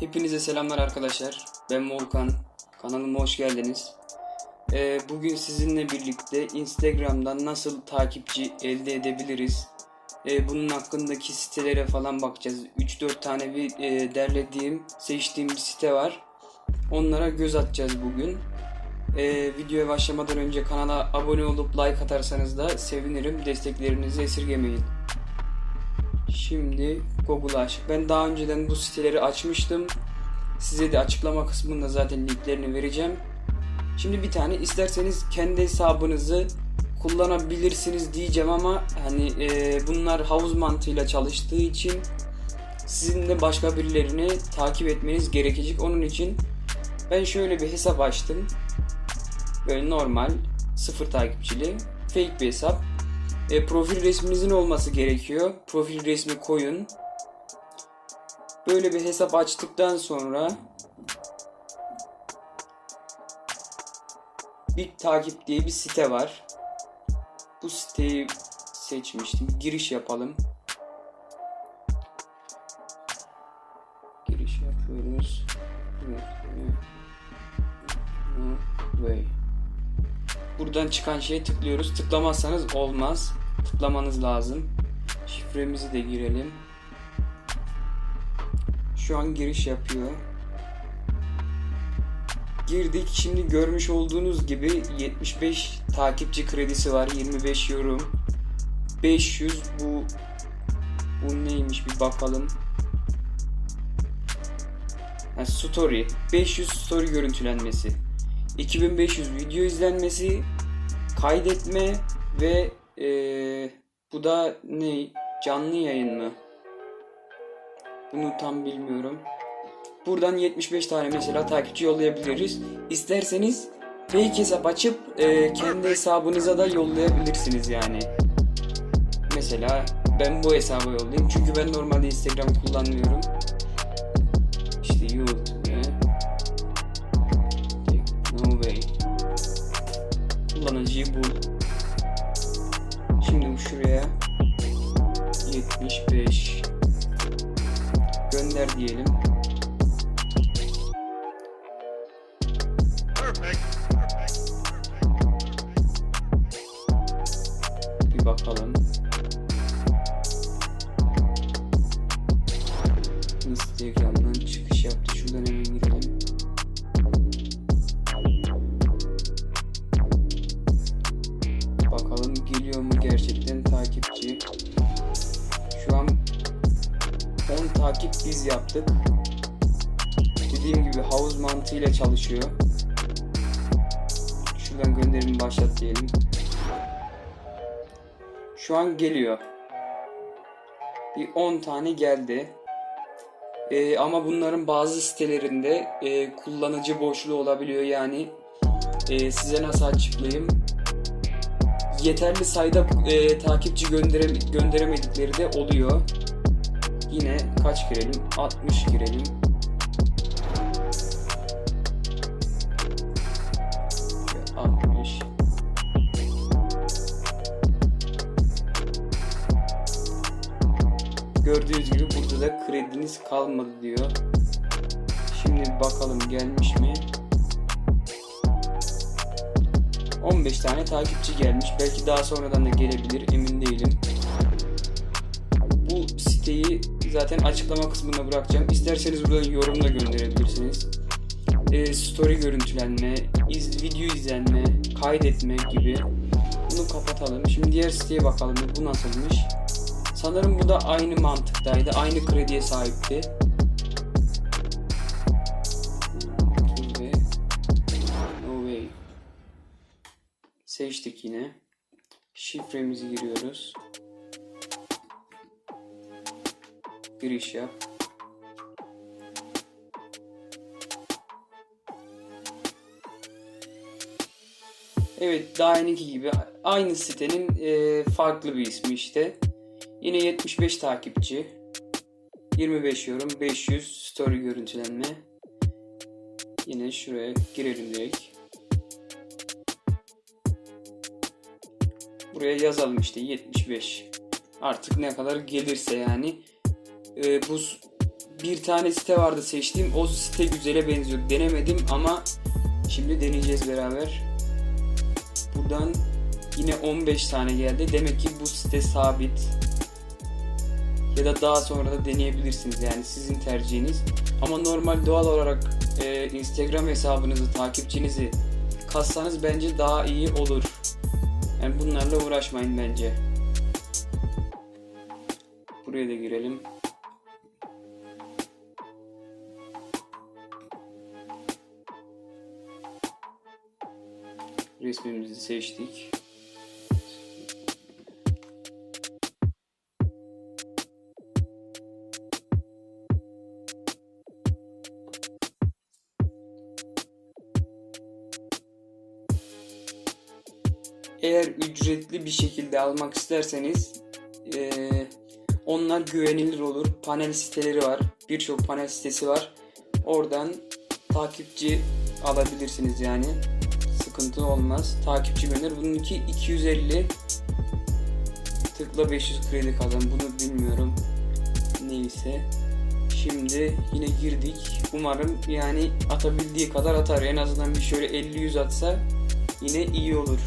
Hepinize selamlar arkadaşlar. Ben Volkan. Kanalıma hoş geldiniz. Ee, bugün sizinle birlikte Instagram'dan nasıl takipçi elde edebiliriz? Ee, bunun hakkındaki sitelere falan bakacağız. 3-4 tane bir e, derlediğim, seçtiğim bir site var. Onlara göz atacağız bugün. Ee, videoya başlamadan önce kanala abone olup like atarsanız da sevinirim. Desteklerinizi esirgemeyin. Şimdi Google'ı aç. Ben daha önceden bu siteleri açmıştım. Size de açıklama kısmında zaten linklerini vereceğim. Şimdi bir tane isterseniz kendi hesabınızı kullanabilirsiniz diyeceğim ama hani e, bunlar havuz mantığıyla çalıştığı için sizin de başka birilerini takip etmeniz gerekecek. Onun için ben şöyle bir hesap açtım. Böyle normal sıfır takipçili fake bir hesap. E, profil resminizin olması gerekiyor. Profil resmi koyun. Böyle bir hesap açtıktan sonra bir takip diye bir site var. Bu siteyi seçmiştim. Giriş yapalım. Giriş yapıyoruz. Way. Buradan çıkan şeye tıklıyoruz. Tıklamazsanız olmaz. Tıklamanız lazım. Şifremizi de girelim. Şu an giriş yapıyor. Girdik. Şimdi görmüş olduğunuz gibi 75 takipçi kredisi var. 25 yorum. 500 bu bu neymiş bir bakalım. Ha, story. 500 story görüntülenmesi. 2500 video izlenmesi, kaydetme ve eee, bu da ne? Canlı yayın mı? Bunu tam bilmiyorum. Buradan 75 tane mesela takipçi yollayabiliriz. İsterseniz fake hesap açıp eee, kendi hesabınıza da yollayabilirsiniz yani. Mesela ben bu hesaba yollayayım çünkü ben normalde Instagram kullanmıyorum. Kullanıcıyı bul. Şimdi şuraya 75 gönder diyelim. Takip biz yaptık. Dediğim gibi havuz mantığıyla çalışıyor. Şuradan gönderimi başlat diyelim. Şu an geliyor. Bir 10 tane geldi. Ee, ama bunların bazı sitelerinde e, kullanıcı boşluğu olabiliyor. Yani e, size nasıl açıklayayım? Yeterli sayıda e, takipçi göndere, gönderemedikleri de oluyor. Yine kaç girelim? 60 girelim. Ve 60. Gördüğünüz gibi burada da krediniz kalmadı diyor. Şimdi bakalım gelmiş mi? 15 tane takipçi gelmiş. Belki daha sonradan da gelebilir. Emin değilim. Bu siteyi zaten açıklama kısmına bırakacağım. İsterseniz buradan yorum da gönderebilirsiniz. Ee, story görüntülenme, iz, video izlenme, kaydetme gibi. Bunu kapatalım. Şimdi diğer siteye bakalım. Bu nasılmış? Sanırım bu da aynı mantıktaydı. Aynı krediye sahipti. No way. Seçtik yine. Şifremizi giriyoruz. Giriş yap. Evet daha önceki gibi aynı sitenin e, farklı bir ismi işte. Yine 75 takipçi. 25 yorum, 500 story görüntülenme. Yine şuraya girelim direkt. Buraya yazalım işte 75. Artık ne kadar gelirse yani. Ee, bu bir tane site vardı seçtiğim. O site güzele benziyor. Denemedim ama şimdi deneyeceğiz beraber. Buradan yine 15 tane geldi. Demek ki bu site sabit. Ya da daha sonra da deneyebilirsiniz yani sizin tercihiniz. Ama normal doğal olarak e, Instagram hesabınızı, takipçinizi kassanız bence daha iyi olur. Yani bunlarla uğraşmayın bence. Buraya da girelim. Resmimizi seçtik. Eğer ücretli bir şekilde almak isterseniz eee, onlar güvenilir olur. Panel siteleri var. Birçok panel sitesi var. Oradan takipçi alabilirsiniz yani. Sıkıntı olmaz. Takipçi gönder. Bununki 250 tıkla 500 kredi kazan. Bunu bilmiyorum. Neyse. Şimdi yine girdik. Umarım yani atabildiği kadar atar. En azından bir şöyle 50-100 atsa yine iyi olur.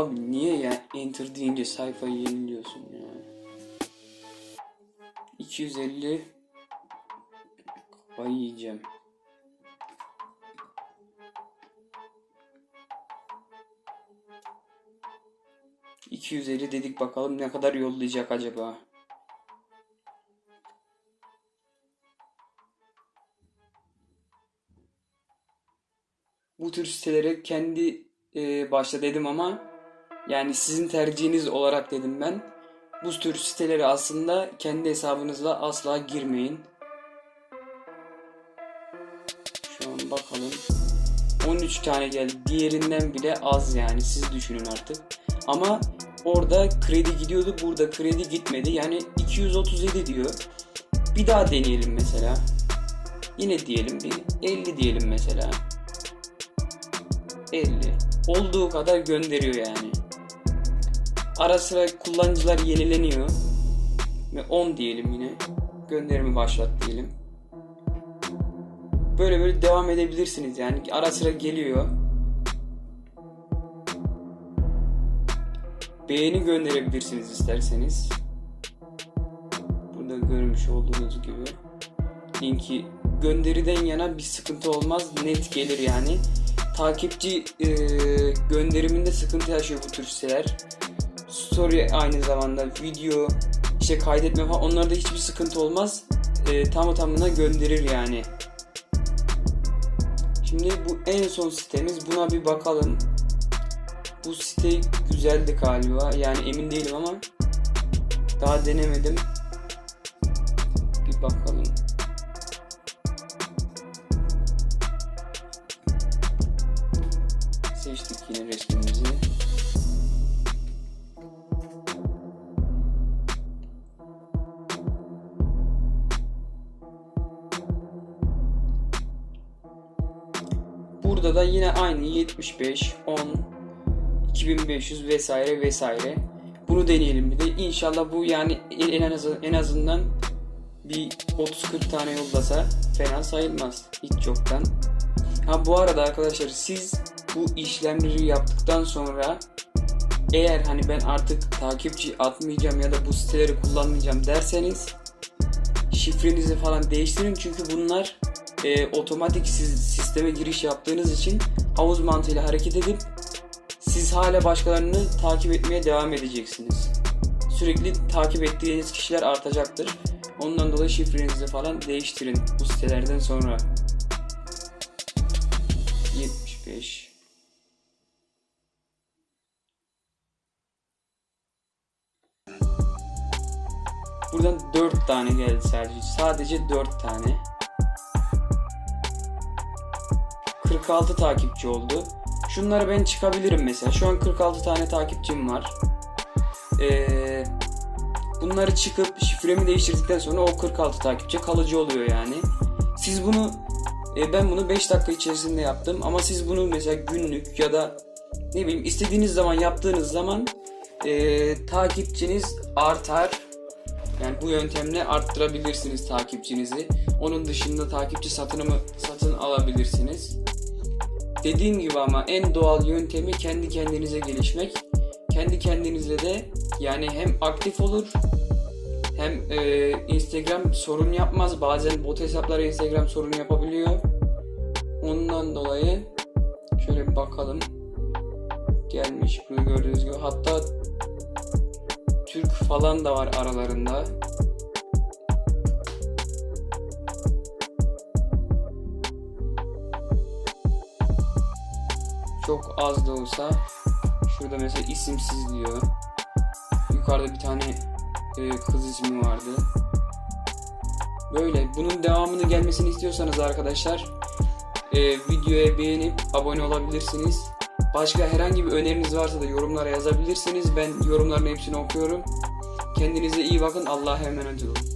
Abi niye ya enter deyince sayfayı yeniliyorsun ya? 250 Kafayı yiyeceğim. ...250 dedik bakalım ne kadar yollayacak acaba? Bu tür sitelere kendi e, başta dedim ama yani sizin tercihiniz olarak dedim ben. Bu tür sitelere aslında kendi hesabınızla asla girmeyin. Şu an bakalım. 13 tane geldi. Diğerinden bile az yani. Siz düşünün artık. Ama orada kredi gidiyordu. Burada kredi gitmedi. Yani 237 diyor. Bir daha deneyelim mesela. Yine diyelim bir 50 diyelim mesela. 50. Olduğu kadar gönderiyor yani. Ara sıra kullanıcılar yenileniyor. Ve 10 diyelim yine. Gönderimi başlat diyelim. Böyle böyle devam edebilirsiniz yani. Ara sıra geliyor. Beğeni gönderebilirsiniz isterseniz. Burada görmüş olduğunuz gibi. Linki gönderiden yana bir sıkıntı olmaz. Net gelir yani. Takipçi e, gönderiminde sıkıntı yaşıyor bu tür siteler. Story aynı zamanda video işte kaydetme falan onlarda hiçbir sıkıntı olmaz. E, tam tamına gönderir yani. Şimdi bu en son sitemiz. Buna bir bakalım. Bu site güzeldi galiba. Yani emin değilim ama daha denemedim. Bir bakalım. Seçtik yine resmimizi. Burada da yine aynı 75, 10, 2500 vesaire vesaire. Bunu deneyelim bir de. İnşallah bu yani en, az, en azından bir 30-40 tane yollasa fena sayılmaz hiç yoktan. Ha bu arada arkadaşlar siz bu işlemleri yaptıktan sonra eğer hani ben artık takipçi atmayacağım ya da bu siteleri kullanmayacağım derseniz şifrenizi falan değiştirin çünkü bunlar e, otomatik siz sisteme giriş yaptığınız için havuz mantığıyla hareket edip siz hala başkalarını takip etmeye devam edeceksiniz. Sürekli takip ettiğiniz kişiler artacaktır. Ondan dolayı şifrenizi falan değiştirin bu sitelerden sonra. 75 Buradan 4 tane geldi sadece. Sadece 4 tane. 46 takipçi oldu. Şunları ben çıkabilirim mesela. Şu an 46 tane takipçim var. Ee, bunları çıkıp şifremi değiştirdikten sonra o 46 takipçi kalıcı oluyor yani. Siz bunu E, ben bunu 5 dakika içerisinde yaptım ama siz bunu mesela günlük ya da ne bileyim istediğiniz zaman yaptığınız zaman e, takipçiniz artar. Yani bu yöntemle arttırabilirsiniz takipçinizi. Onun dışında takipçi satınımı satın alabilirsiniz. Dediğim gibi ama en doğal yöntemi kendi kendinize gelişmek. Kendi kendinize de yani hem aktif olur hem e, Instagram sorun yapmaz. Bazen bot hesapları Instagram sorun yapabiliyor. Ondan dolayı şöyle bir bakalım. Gelmiş bunu gördüğünüz gibi. Hatta Türk falan da var aralarında. Çok az da olsa şurada mesela isimsiz diyor. Yukarıda bir tane e, kız ismi vardı. Böyle bunun devamını gelmesini istiyorsanız arkadaşlar e, videoya beğenip abone olabilirsiniz. Başka herhangi bir öneriniz varsa da yorumlara yazabilirsiniz. Ben yorumların hepsini okuyorum. Kendinize iyi bakın. Allah'a emanet olun.